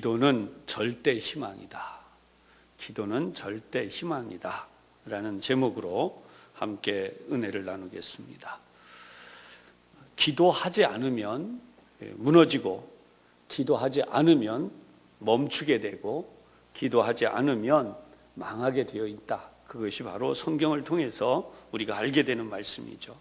기도는 절대 희망이다. 기도는 절대 희망이다. 라는 제목으로 함께 은혜를 나누겠습니다. 기도하지 않으면 예, 무너지고, 기도하지 않으면 멈추게 되고, 기도하지 않으면 망하게 되어 있다. 그것이 바로 성경을 통해서 우리가 알게 되는 말씀이죠.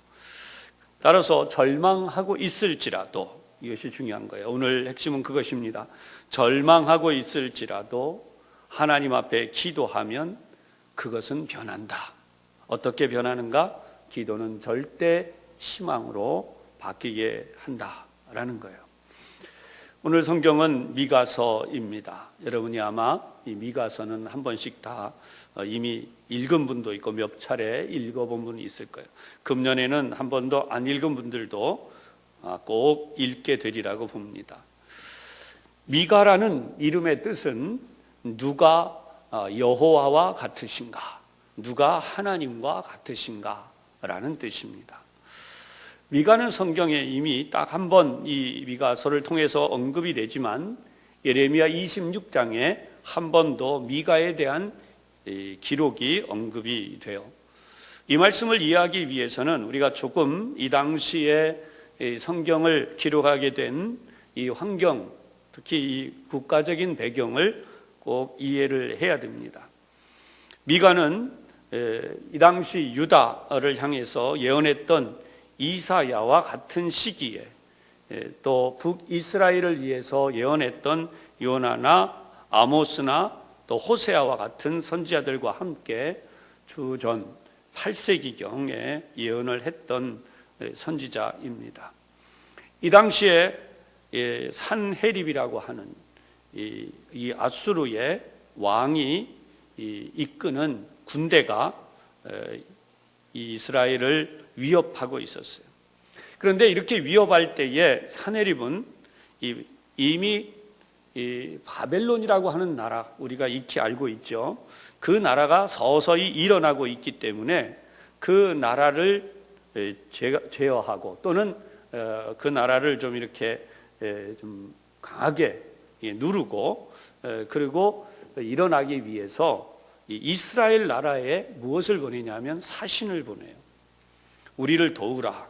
따라서 절망하고 있을지라도 이것이 중요한 거예요. 오늘 핵심은 그것입니다. 절망하고 있을지라도 하나님 앞에 기도하면 그것은 변한다. 어떻게 변하는가? 기도는 절대 희망으로 바뀌게 한다라는 거예요. 오늘 성경은 미가서입니다. 여러분이 아마 이 미가서는 한 번씩 다 어, 이미 읽은 분도 있고 몇 차례 읽어본 분이 있을 거예요. 금년에는 한 번도 안 읽은 분들도 아, 꼭 읽게 되리라고 봅니다. 미가라는 이름의 뜻은 누가 어, 여호와와 같으신가, 누가 하나님과 같으신가라는 뜻입니다. 미가는 성경에 이미 딱 한 번 이 미가서를 통해서 언급이 되지만 예레미야 26장에 한 번 더 미가에 대한 기록이 언급이 돼요. 이 말씀을 이해하기 위해서는 우리가 조금 이 당시에 성경을 기록하게 된 이 환경, 특히 이 국가적인 배경을 꼭 이해를 해야 됩니다. 미가는 이 당시 유다를 향해서 예언했던 이사야와 같은 시기에 또 북이스라엘을 위해서 예언했던 요나나 아모스나 또 호세아와 같은 선지자들과 함께 주전 8세기경에 예언을 했던 선지자입니다. 이 당시에 산헤립이라고 하는 이, 이 아수르의 왕이 이, 이끄는 군대가 이스라엘을 위협하고 있었어요. 그런데 이렇게 위협할 때에 사내립은 이미 바벨론이라고 하는 나라 우리가 익히 알고 있죠. 그 나라가 서서히 일어나고 있기 때문에 그 나라를 제어하고 또는 어, 그 나라를 좀 이렇게 좀 강하게 누르고 그리고 일어나기 위해서 이스라엘 나라에 무엇을 보내냐면 사신을 보내요. 우리를 도우라.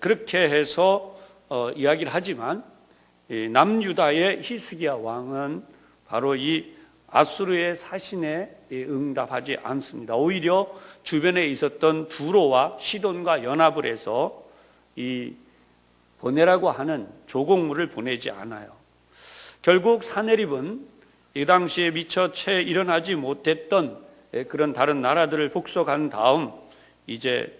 그렇게 해서 어, 이야기를 하지만 남유다의 히스기야 왕은 바로 이 아수르의 사신에 응답하지 않습니다. 오히려 주변에 있었던 두로와 시돈과 연합을 해서 이 보내라고 하는 조공물을 보내지 않아요. 결국 사내립은 이 당시에 미처 채 일어나지 못했던 그런 다른 나라들을 복속한 다음 이제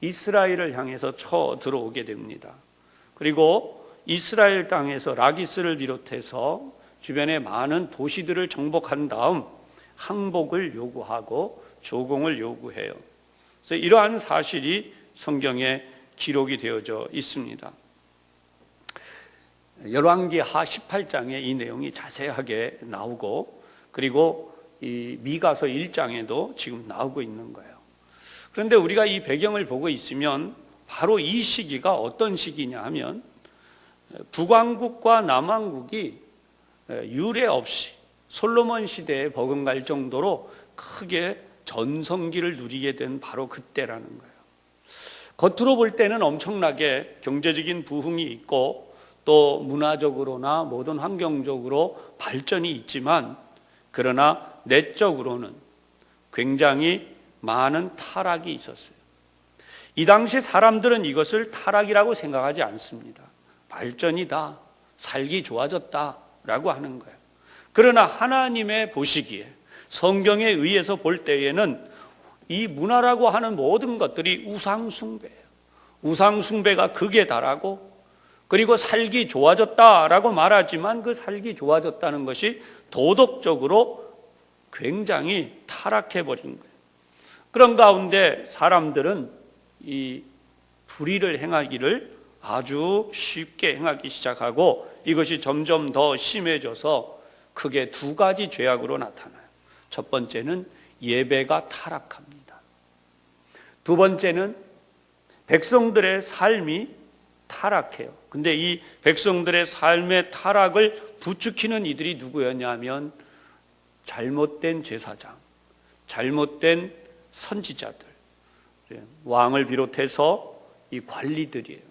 이스라엘을 향해서 쳐 들어오게 됩니다. 그리고 이스라엘 땅에서 라기스를 비롯해서 주변의 많은 도시들을 정복한 다음 항복을 요구하고 조공을 요구해요. 그래서 이러한 사실이 성경에 기록이 되어져 있습니다. 열왕기 하 18장에 이 내용이 자세하게 나오고 그리고 이 미가서 1장에도 지금 나오고 있는 거예요. 그런데 우리가 이 배경을 보고 있으면 바로 이 시기가 어떤 시기냐 하면 북왕국과 남왕국이 유례 없이 솔로몬 시대에 버금갈 정도로 크게 전성기를 누리게 된 바로 그때라는 거예요. 겉으로 볼 때는 엄청나게 경제적인 부흥이 있고 또 문화적으로나 모든 환경적으로 발전이 있지만 그러나 내적으로는 굉장히 많은 타락이 있었어요. 이 당시 사람들은 이것을 타락이라고 생각하지 않습니다. 발전이다. 살기 좋아졌다 라고 하는 거예요. 그러나 하나님의 보시기에 성경에 의해서 볼 때에는 이 문화라고 하는 모든 것들이 우상숭배예요. 우상숭배가 극에 달하고 그리고 살기 좋아졌다라고 말하지만 그 살기 좋아졌다는 것이 도덕적으로 굉장히 타락해 버린 거예요. 그런 가운데 사람들은 이 불의를 행하기를 아주 쉽게 행하기 시작하고 이것이 점점 더 심해져서 크게 두 가지 죄악으로 나타나요. 첫 번째는 예배가 타락합니다. 두 번째는 백성들의 삶이 타락해요. 근데 이 백성들의 삶의 타락을 부추기는 이들이 누구였냐면 잘못된 제사장, 잘못된 선지자들, 예, 왕을 비롯해서 이 관리들이에요.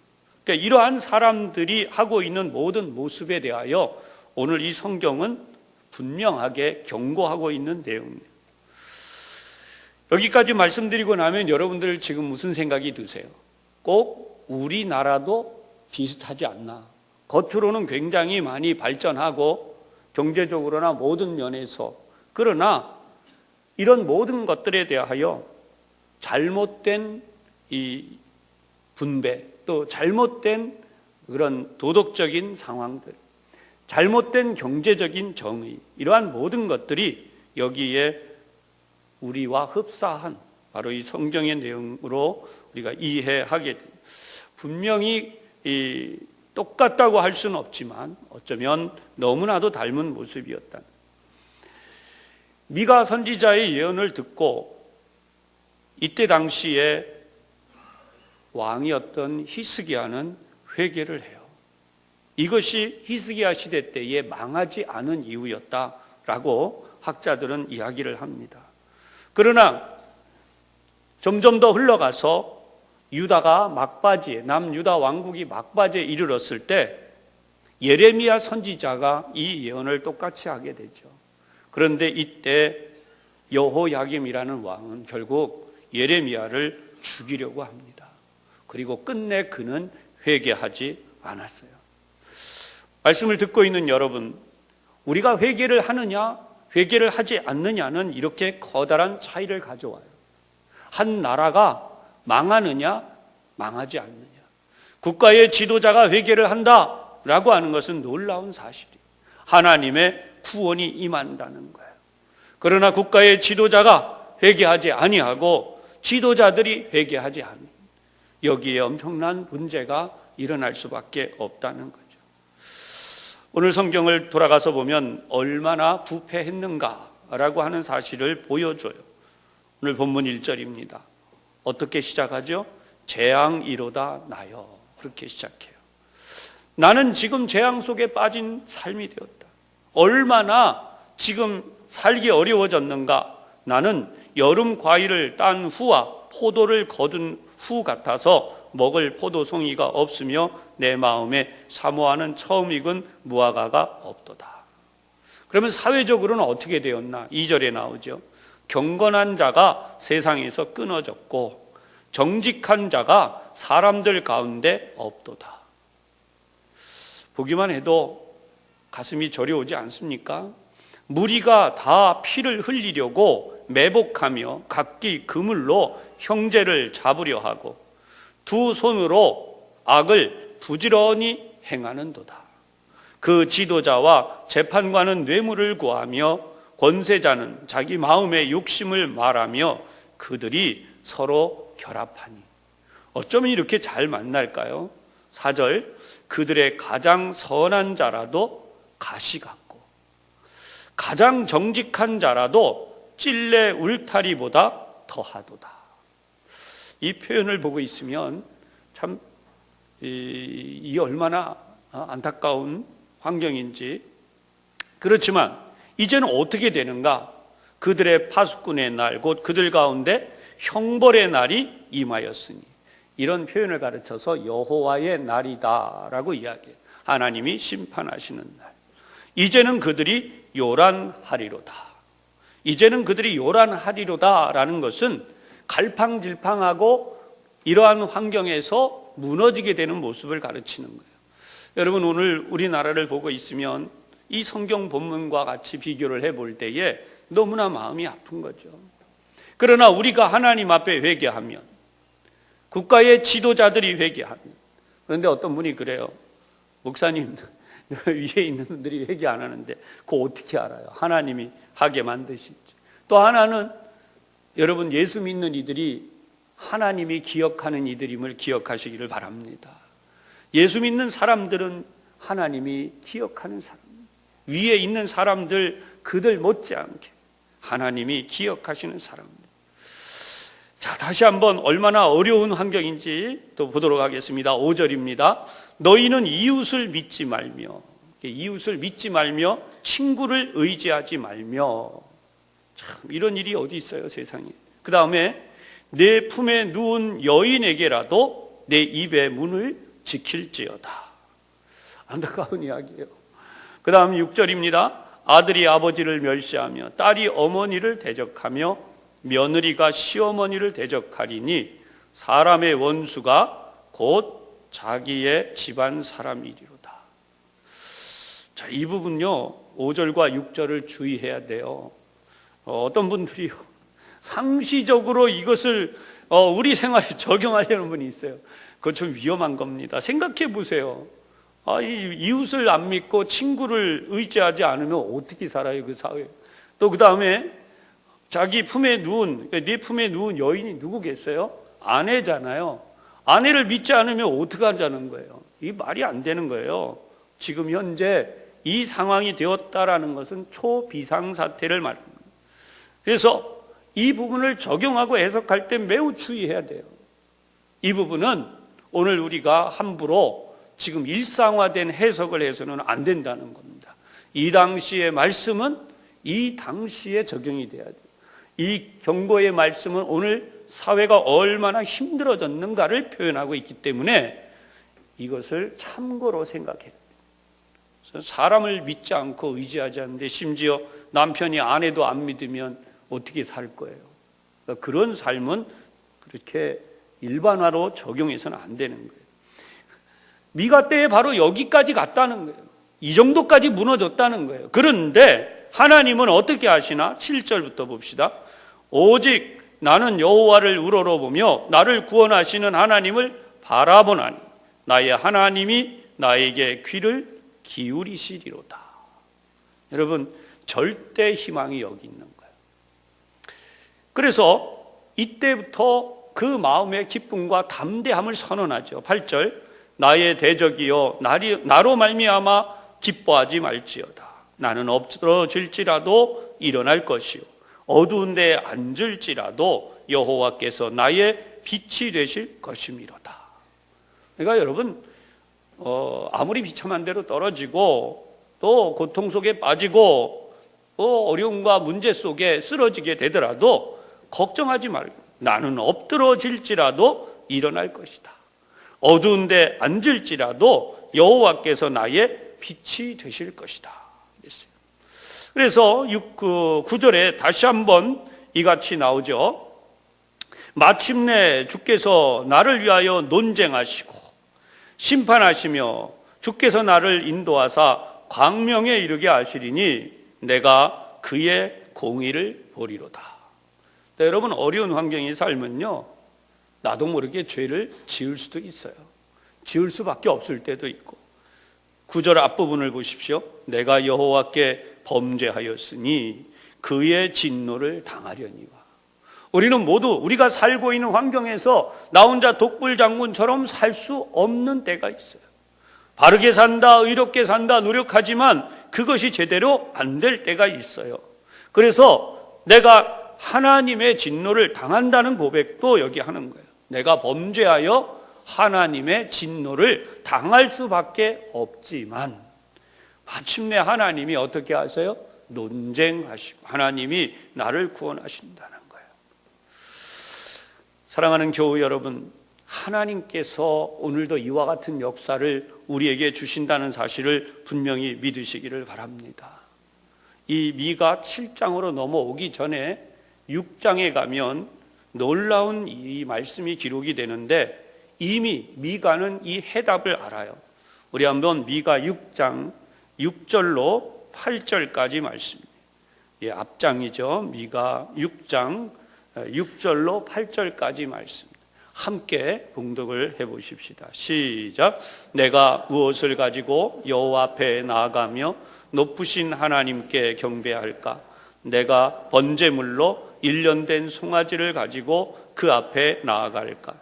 그러니까 이러한 사람들이 하고 있는 모든 모습에 대하여 오늘 이 성경은 분명하게 경고하고 있는 내용이에요. 여기까지 말씀드리고 나면 여러분들 지금 무슨 생각이 드세요? 꼭 우리나라도 비슷하지 않나? 겉으로는 굉장히 많이 발전하고 경제적으로나 모든 면에서 그러나 이런 모든 것들에 대하여 잘못된 이 분배 또 잘못된 그런 도덕적인 상황들 잘못된 경제적인 정의 이러한 모든 것들이 여기에 우리와 흡사한 바로 이 성경의 내용으로 우리가 이해하게 됩니다. 분명히 이 똑같다고 할 수는 없지만 어쩌면 너무나도 닮은 모습이었다. 미가 선지자의 예언을 듣고 이때 당시에 왕이었던 히스기야는 회개를 해요. 이것이 히스기야 시대 때에 망하지 않은 이유였다라고 학자들은 이야기를 합니다. 그러나 점점 더 흘러가서 유다가 막바지에 남유다 왕국이 막바지에 이르렀을 때 예레미야 선지자가 이 예언을 똑같이 하게 되죠. 그런데 이때 여호야김이라는 왕은 결국 예레미야를 죽이려고 합니다. 그리고 끝내 그는 회개하지 않았어요. 말씀을 듣고 있는 여러분, 우리가 회개를 하느냐, 회개를 하지 않느냐는 이렇게 커다란 차이를 가져와요. 한 나라가 망하느냐, 망하지 않느냐. 국가의 지도자가 회개를 한다라고 하는 것은 놀라운 사실이에요. 하나님의 구원이 임한다는 거예요. 그러나 국가의 지도자가 회개하지 아니하고 지도자들이 회개하지 않는 여기에 엄청난 문제가 일어날 수밖에 없다는 거죠. 오늘 성경을 돌아가서 보면 얼마나 부패했는가라고 하는 사실을 보여줘요. 오늘 본문 1절입니다. 어떻게 시작하죠? 재앙 이로다 나여. 그렇게 시작해요. 나는 지금 재앙 속에 빠진 삶이 되었다. 얼마나 지금 살기 어려워졌는가? 나는 여름 과일을 딴 후와 포도를 거둔 후 같아서 먹을 포도송이가 없으며 내 마음에 사모하는 처음 익은 무화과가 없도다. 그러면 사회적으로는 어떻게 되었나? 2절에 나오죠. 경건한 자가 세상에서 끊어졌고 정직한 자가 사람들 가운데 없도다. 보기만 해도 가슴이 저려오지 않습니까? 무리가 다 피를 흘리려고 매복하며 각기 그물로 형제를 잡으려 하고 두 손으로 악을 부지런히 행하는도다. 그 지도자와 재판관은 뇌물을 구하며 권세자는 자기 마음의 욕심을 말하며 그들이 서로 결합하니 어쩌면 이렇게 잘 만날까요? 4절 그들의 가장 선한 자라도 가시 같고 가장 정직한 자라도 찔레 울타리보다 더하도다. 이 표현을 보고 있으면 참, 이, 이 얼마나 안타까운 환경인지. 그렇지만, 이제는 어떻게 되는가? 그들의 파수꾼의 날, 곧 그들 가운데 형벌의 날이 임하였으니. 이런 표현을 가르쳐서 여호와의 날이다라고 이야기해요. 하나님이 심판하시는 날. 이제는 그들이 요란하리로다. 이제는 그들이 요란하리로다라는 것은 갈팡질팡하고 이러한 환경에서 무너지게 되는 모습을 가르치는 거예요. 여러분 오늘 우리나라를 보고 있으면 이 성경 본문과 같이 비교를 해볼 때에 너무나 마음이 아픈 거죠. 그러나 우리가 하나님 앞에 회개하면 국가의 지도자들이 회개하면 그런데 어떤 분이 그래요. 목사님 위에 있는 분들이 회개 안 하는데 그거 어떻게 알아요? 하나님이 하게 만드시지. 또 하나는 여러분 예수 믿는 이들이 하나님이 기억하는 이들임을 기억하시기를 바랍니다. 예수 믿는 사람들은 하나님이 기억하는 사람. 위에 있는 사람들 그들 못지않게 하나님이 기억하시는 사람들. 자, 다시 한번 얼마나 어려운 환경인지 또 보도록 하겠습니다. 5절입니다. 너희는 이웃을 믿지 말며 이웃을 믿지 말며 친구를 의지하지 말며 참 이런 일이 어디 있어요, 세상에. 그 다음에 내 품에 누운 여인에게라도 내 입의 문을 지킬지어다. 안타까운 이야기예요. 그 다음 6절입니다. 아들이 아버지를 멸시하며 딸이 어머니를 대적하며 며느리가 시어머니를 대적하리니 사람의 원수가 곧 자기의 집안 사람이리로다. 자, 이 부분요. 5절과 6절을 주의해야 돼요. 어, 어떤 분들이 상시적으로 이것을 어, 우리 생활에 적용하려는 분이 있어요. 그건 좀 위험한 겁니다. 생각해 보세요. 아, 이 이웃을 안 믿고 친구를 의지하지 않으면 어떻게 살아요, 그 사회? 또 그 다음에 자기 품에 누운, 네 품에 누운 여인이 누구겠어요? 아내잖아요. 아내를 믿지 않으면 어떻게 하자는 거예요? 이 말이 안 되는 거예요. 지금 현재 이 상황이 되었다라는 것은 초비상 사태를 말합니다. 그래서 이 부분을 적용하고 해석할 때 매우 주의해야 돼요. 이 부분은 오늘 우리가 함부로 지금 일상화된 해석을 해서는 안 된다는 겁니다. 이 당시의 말씀은 이 당시에 적용이 돼야 돼요. 이 경고의 말씀은 오늘 사회가 얼마나 힘들어졌는가를 표현하고 있기 때문에 이것을 참고로. 그래서 사람을 믿지 않고 의지하지 않는데 심지어 남편이 아내도 안 믿으면 어떻게 살 거예요? 그러니까 그런 삶은 그렇게 일반화로 적용해서는 안 되는 거예요. 미가 때에 바로 여기까지 갔다는 거예요. 이 정도까지 무너졌다는 거예요. 그런데 하나님은 어떻게 하시나? 7절부터 봅시다. 오직 나는 여호와를 우러러보며 나를 구원하시는 하나님을 바라보나니 나의 하나님이 나에게 귀를 기울이시리로다. 여러분 절대 희망이 여기 있는. 그래서 이때부터 그 마음의 기쁨과 담대함을 선언하죠. 8절 나의 대적이여 나리, 나로 말미암아 기뻐하지 말지어다. 나는 엎드러질지라도 일어날 것이요 어두운 데 앉을지라도 여호와께서 나의 빛이 되실 것임이로다. 그러니까 여러분 어, 아무리 비참한 대로 떨어지고 또 고통 속에 빠지고 또 어려움과 문제 속에 쓰러지게 되더라도 걱정하지 말고 나는 엎드러질지라도 일어날 것이다. 어두운데 앉을지라도 여호와께서 나의 빛이 되실 것이다. 그래서 6, 그 9절에 다시 한번 이같이 나오죠. 마침내 주께서 나를 위하여 논쟁하시고 심판하시며 주께서 나를 인도하사 광명에 이르게 하시리니 내가 그의 공의를 보리로다. 네, 여러분 어려운 환경의 삶은요. 나도 모르게 죄를 지을 수도 있어요. 지을 수밖에 없을 때도 있고. 구절 앞부분을 보십시오. 내가 여호와께 범죄하였으니 그의 진노를 당하려니와. 우리는 모두 우리가 살고 있는 환경에서 나 혼자 독불 장군처럼 살 수 없는 때가 있어요. 바르게 산다, 의롭게 산다, 노력하지만 그것이 제대로 안 될 때가 있어요. 그래서 내가 하나님의 진노를 당한다는 고백도 여기 하는 거예요. 내가 범죄하여 하나님의 진노를 당할 수밖에 없지만 마침내 하나님이 어떻게 하세요? 논쟁하시고 하나님이 나를 구원하신다는 거예요. 사랑하는 교우 여러분, 하나님께서 오늘도 이와 같은 역사를 우리에게 주신다는 사실을 분명히 믿으시기를 바랍니다. 이 미가 7장으로 넘어오기 전에 6장에 가면 놀라운 이 말씀이 기록이 되는데 이미 미가는 이 해답을 알아요. 우리 한번 미가 6장 6절로 8절까지 말씀입니다. 예, 앞장이죠. 미가 6장 6절로 8절까지 말씀. 함께 봉독을 해 보십시다. 시작. 내가 무엇을 가지고 여호와 앞에 나아가며 높으신 하나님께 경배할까? 내가 번제물로 일련된 송아지를 가지고 그 앞에 나아갈까?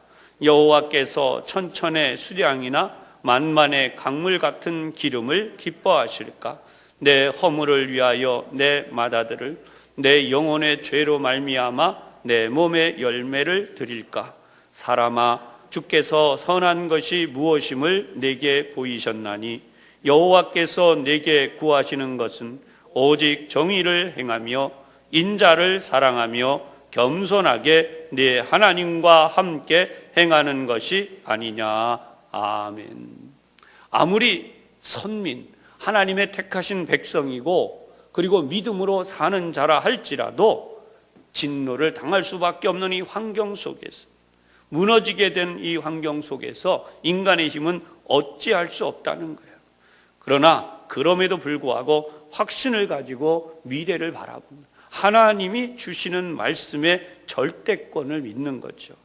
여호와께서 천천의 수량이나 만만의 강물 같은 기름을 기뻐하실까? 내 허물을 위하여 내 마다들을 내 영혼의 죄로 말미암아 내 몸의 열매를 드릴까? 사람아, 주께서 선한 것이 무엇임을 내게 보이셨나니 여호와께서 내게 구하시는 것은 오직 정의를 행하며 인자를 사랑하며 겸손하게 내 하나님과 함께 행하는 것이 아니냐. 아멘. 아무리 선민, 하나님의 택하신 백성이고 그리고 믿음으로 사는 자라 할지라도 진노를 당할 수밖에 없는 이 환경 속에서 무너지게 된 이 환경 속에서 인간의 힘은 어찌할 수 없다는 거예요. 그러나 그럼에도 불구하고 확신을 가지고 미래를 바라보는 하나님이 주시는 말씀의 절대권을 믿는 거죠.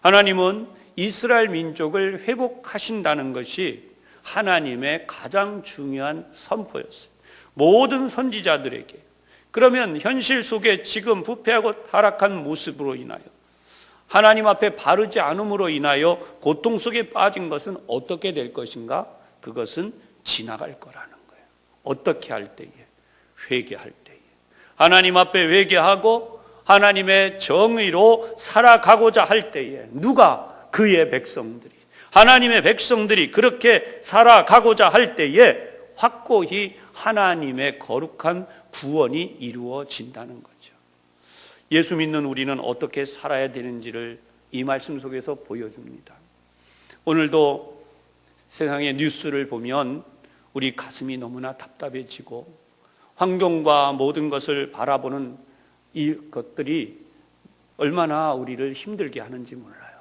하나님은 이스라엘 민족을 회복하신다는 것이 하나님의 가장 중요한 선포였어요. 모든 선지자들에게. 그러면 현실 속에 지금 부패하고 타락한 모습으로 인하여 하나님 앞에 바르지 않음으로 인하여 고통 속에 빠진 것은 어떻게 될 것인가? 그것은 지나갈 거라는 거예요. 어떻게 할 때에? 회개할 때에. 하나님 앞에 회개하고 하나님의 정의로 살아가고자 할 때에 누가 그의 백성들이 하나님의 백성들이 그렇게 살아가고자 할 때에 확고히 하나님의 거룩한 구원이 이루어진다는 거죠. 예수 믿는 우리는 어떻게 살아야 되는지를 이 말씀 속에서 보여줍니다. 오늘도 세상의 뉴스를 보면 우리 가슴이 너무나 답답해지고 환경과 모든 것을 바라보는 이 것들이 얼마나 우리를 힘들게 하는지 몰라요.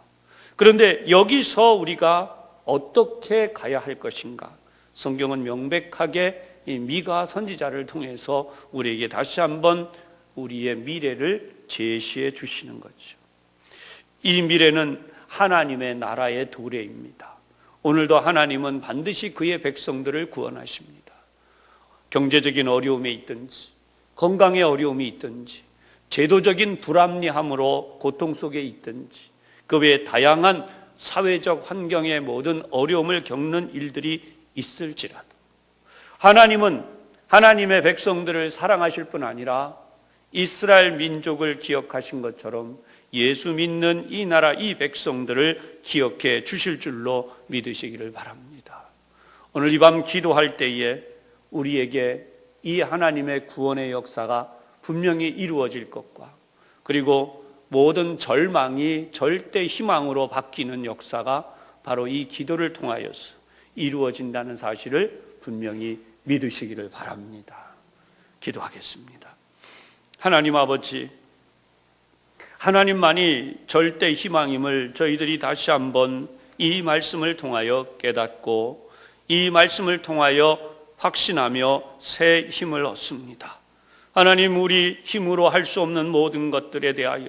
그런데 여기서 우리가 어떻게 가야 할 것인가? 성경은 명백하게 이 미가 선지자를 통해서 우리에게 다시 한번 우리의 미래를 제시해 주시는 거죠. 이 미래는 하나님의 나라의 도래입니다. 오늘도 하나님은 반드시 그의 백성들을 구원하십니다. 경제적인 어려움에 있든지, 건강의 어려움이 있든지, 제도적인 불합리함으로 고통 속에 있든지, 그 외에 다양한 사회적 환경의 모든 어려움을 겪는 일들이 있을지라도, 하나님은 하나님의 백성들을 사랑하실 뿐 아니라 이스라엘 민족을 기억하신 것처럼 예수 믿는 이 나라 이 백성들을 기억해 주실 줄로 믿으시기를 바랍니다. 오늘 이 밤 기도할 때에 우리에게 이 하나님의 구원의 역사가 분명히 이루어질 것과 그리고 모든 절망이 절대 희망으로 바뀌는 역사가 바로 이 기도를 통하여서 이루어진다는 사실을 분명히 믿으시기를 바랍니다. 기도하겠습니다. 하나님 아버지, 하나님만이 절대 희망임을 저희들이 다시 한번 이 말씀을 통하여 깨닫고 이 말씀을 통하여 확신하며 새 힘을 얻습니다. 하나님 우리 힘으로 할 수 없는 모든 것들에 대하여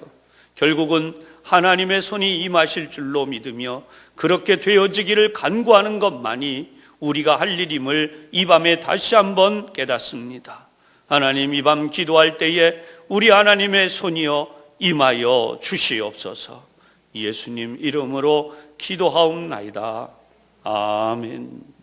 결국은 하나님의 손이 임하실 줄로 믿으며 그렇게 되어지기를 간구하는 것만이 우리가 할 일임을 이 밤에 다시 한번 깨닫습니다. 하나님 이 밤 기도할 때에 우리 하나님의 손이여 임하여 주시옵소서. 예수님 이름으로 기도하옵나이다. 아멘.